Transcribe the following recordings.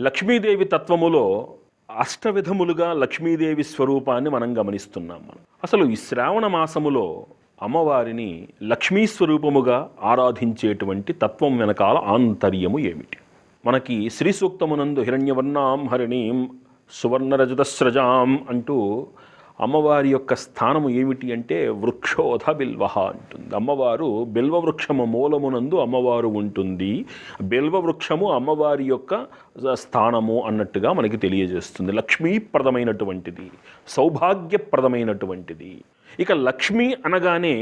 లక్ష్మీదేవి తత్వములో అష్టవిధములుగా లక్ష్మీదేవి స్వరూపాన్ని మనం గమనిస్తున్నాం మనం. అసలు ఈ శ్రావణ మాసములో అమ్మవారిని లక్ష్మీ స్వరూపముగా ఆరాధించేటువంటి తత్వం వెనకాల ఆంతర్యము ఏమిటి? మనకి శ్రీ సూక్తమునందు హిరణ్యవర్ణాం హరిణీం సువర్ణరజతస్రజాం అంటూ అమ్మవారి యొక్క స్థానము ఏమిటి అంటే వృక్షోధ బిల్వహ అంటుంది. అమ్మవారు బిల్వ వృక్షము మూలమునందు అమ్మవారు ఉంటుంది. బిల్వ వృక్షము అమ్మవారి యొక్క స్థానము అన్నట్టుగా మనకి తెలియజేస్తుంది. లక్ష్మీప్రదమైనటువంటిది సౌభాగ్యప్రదమైనటువంటిది. ఇక లక్ష్మి అనగానే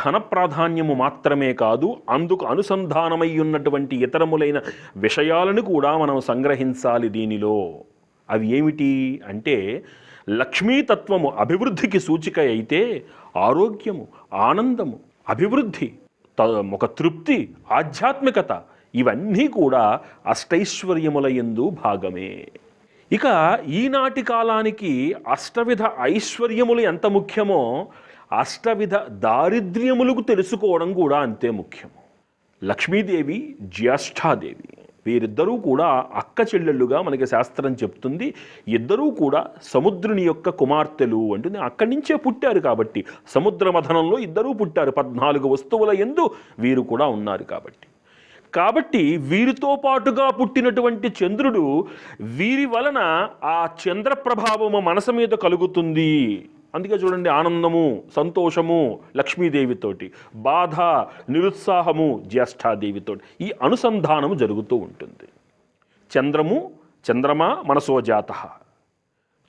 ధన ప్రాధాన్యము మాత్రమే కాదు అందుకు అనుసంధానమై ఉన్నటువంటి ఇతరములైన విషయాలను కూడా మనం సంగ్రహించాలి దీనిలో. అవి ఏమిటి అంటే లక్ష్మీతత్వము అభివృద్ధికి సూచిక అయితే ఆరోగ్యము ఆనందము అభివృద్ధి త- ఒక తృప్తి ఆధ్యాత్మికత ఇవన్నీ కూడా అష్టైశ్వర్యముల యందు భాగమే. ఇక ఈనాటి కాలానికి అష్టవిధ ఐశ్వర్యములు ఎంత ముఖ్యమో అష్టవిధ దారిద్ర్యములకు తెలుసుకోవడం కూడా అంతే ముఖ్యము. లక్ష్మీదేవి జ్యేష్ఠాదేవి. వీరిద్దరూ కూడా అక్క చెల్లెళ్ళుగా మనకి శాస్త్రం చెప్తుంది. ఇద్దరూ కూడా సముద్రుని యొక్క కుమార్తెలు అంటుంది అక్కడి నుంచే పుట్టారు కాబట్టి సముద్ర మథనంలో ఇద్దరూ పుట్టారు. పద్నాలుగు వస్తువుల ఎందు వీరు కూడా ఉన్నారు కాబట్టి. కాబట్టి వీరితో పాటుగా పుట్టినటువంటి చంద్రుడు వీరి వలన ఆ చంద్ర ప్రభావము మనసు మీద కలుగుతుంది. అందుకే చూడండి ఆనందము సంతోషము లక్ష్మీదేవితోటి బాధ నిరుత్సాహము జ్యేష్ఠాదేవితోటి ఈ అనుసంధానము జరుగుతూ ఉంటుంది. చంద్రము చంద్రమా మనసోజాత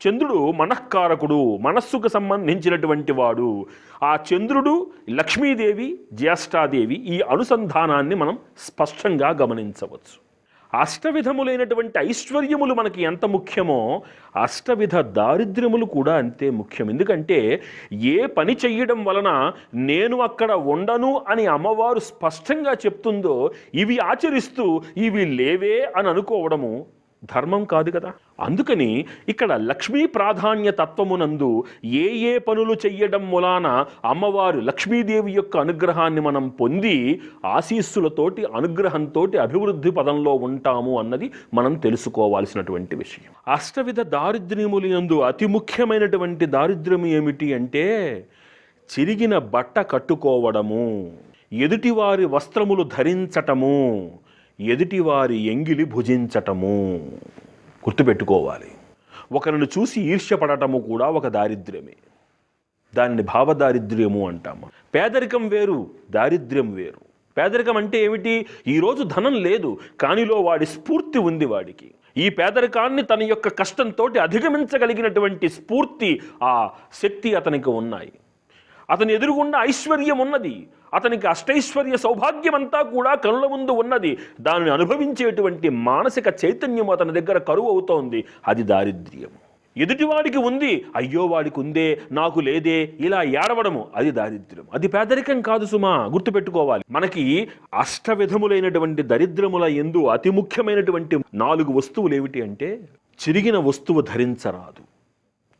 చంద్రుడు మనఃకారకుడు మనస్సుకు సంబంధించినటువంటి వాడు. ఆ చంద్రుడు లక్ష్మీదేవి జ్యేష్ఠాదేవి ఈ అనుసంధానాన్ని మనం స్పష్టంగా గమనించవచ్చు. అష్టవిధములైనటువంటి ఐశ్వర్యములు మనకి ఎంత ముఖ్యమో అష్టవిధ దారిద్ర్యములు కూడా అంతే ముఖ్యం. ఎందుకంటే ఏ పని చెయ్యడం వలన నేను అక్కడ ఉండను అని అమ్మవారు స్పష్టంగా చెప్తుందో ఇవి ఆచరిస్తూ ఇవి లేవే అని అనుకోవడము ధర్మం కాదు కదా. అందుకని ఇక్కడ లక్ష్మీ ప్రాధాన్య తత్వమునందు ఏ ఏ పనులు చెయ్యడం మూలాన అమ్మవారు లక్ష్మీదేవి యొక్క అనుగ్రహాన్ని మనం పొంది ఆశీస్సులతోటి అనుగ్రహంతో అభివృద్ధి పదంలో ఉంటాము అన్నది మనం తెలుసుకోవాల్సినటువంటి విషయం. అష్టవిధ దారిద్ర్యములు అతి ముఖ్యమైనటువంటి దారిద్ర్యం ఏమిటి అంటే చిరిగిన బట్ట కట్టుకోవడము ఎదుటివారి వస్త్రములు ధరించటము ఎదుటివారి ఎంగిలి భుజించటము గుర్తుపెట్టుకోవాలి. ఒకరిని చూసి ఈర్ష్యపడటము కూడా ఒక దారిద్ర్యమే. దానిని భావదారిద్ర్యము అంటాము. పేదరికం వేరు దారిద్ర్యం వేరు. పేదరికం అంటే ఏమిటి? ఈరోజు ధనం లేదు కానిలో వాడి స్ఫూర్తి ఉంది వాడికి. ఈ పేదరికాన్ని తన యొక్క కష్టంతో అధిగమించగలిగినటువంటి స్ఫూర్తి ఆ శక్తి అతనికి ఉన్నాయి. అతని ఎదురుగుండా ఐశ్వర్యం ఉన్నది. అతనికి అష్టైశ్వర్య సౌభాగ్యమంతా కూడా కనుల ముందు ఉన్నది. దానిని అనుభవించేటువంటి మానసిక చైతన్యం అతని దగ్గర కరువు అవుతోంది. అది దారిద్ర్యం ఎదుటివాడికి ఉంది. అయ్యో వాడికి ఉందే నాకు లేదే ఇలా ఏడవడము. అది దారిద్ర్యం అది పేదరికం కాదు సుమా. గుర్తుపెట్టుకోవాలి. మనకి అష్టవిధములైనటువంటి దరిద్రముల ఎందు అతి ముఖ్యమైనటువంటి నాలుగు వస్తువులు ఏమిటి అంటే చిరిగిన వస్తువు ధరించరాదు.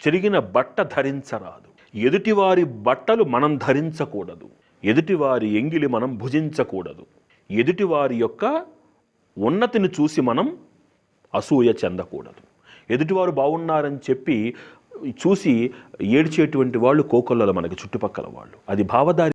చిరిగిన బట్ట ధరించరాదు. ఎదుటివారి బట్టలు మనం ధరించకూడదు. ఎదుటివారి ఎంగిలి మనం భుజించకూడదు. ఎదుటివారి యొక్క ఉన్నతిని చూసి మనం అసూయ చెందకూడదు. ఎదుటివారు బాగున్నారని చెప్పి చూసి ఏడ్చేటువంటి వాళ్ళు కోకొల్లలు మనకి చుట్టుపక్కల వాళ్ళు. అది భావదారి